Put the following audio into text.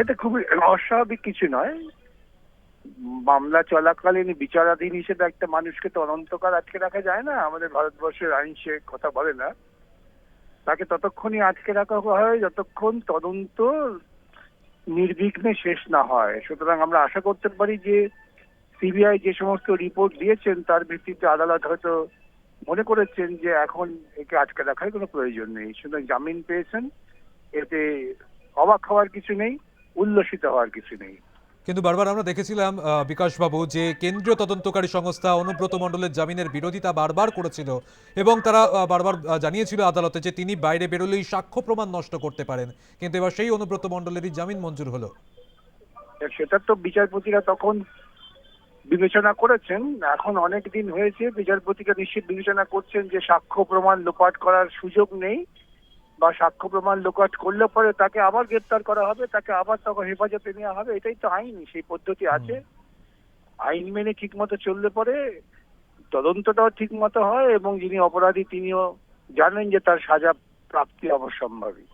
এটা খুবই অস্বাভাবিক কিছু নয়। মামলা চলাকালীন বিচারাধীন হিসেবে একটা মানুষকে তো অনন্তকাল আটকে রাখা যায় না, আমাদের ভারতবর্ষের আইন সে কথা বলে না। তাকে ততক্ষণই আটকে রাখা হয় যতক্ষণ তদন্ত নির্বিঘ্নে শেষ না হয়। সুতরাং আমরা আশা করতে পারি যে সিবিআই যে সমস্ত রিপোর্ট দিয়েছেন, তার ভিত্তিতে আদালত হয়তো মনে করেছেন যে এখন একে আটকে রাখার কোনো প্রয়োজন নেই। সুতরাং জামিন পেয়েছেন, এতে অবাক হওয়ার কিছু নেই। উল্লসিত হওয়ার কিছু নেই। কিন্তু বারবার আমরা দেখেছিলাম বিকাশবাবু যে কেন্দ্রীয় তদন্তকারী সংস্থা অনুব্রত মণ্ডলের জামিনের বিরোধিতা বারবার করেছিল এবং তারা বারবার জানিয়েছিল আদালতে যে তিনি বাইরে বেরোলেই সাক্ষ্য প্রমাণ নষ্ট করতে পারেন। কিন্তু এবার সেই অনুব্রত মণ্ডলেরই জামিন মঞ্জুর হলো। সেটা তো বিচারপতিরা তখন বিবেচনা করেছেন। এখন অনেক দিন হয়েছে বিচারপতিরা নিশ্চিত বিবেচনা করছেন যে সাক্ষ্য প্রমাণ লোপাট করার সুযোগ নেই। বা সাক্ষ্য প্রমাণ লোকাট করলে পরে তাকে আবার গ্রেপ্তার করা হবে তাকে আবার তখন হেফাজতে নেওয়া হবে এটাই তো আইন সেই পদ্ধতি আছে। আইন মেনে ঠিক মতো চললে পরে তদন্তটাও ঠিক মতো হয় এবং যিনি অপরাধী তিনিও জানেন যে তার সাজা প্রাপ্তি অবশ্যম্ভাবী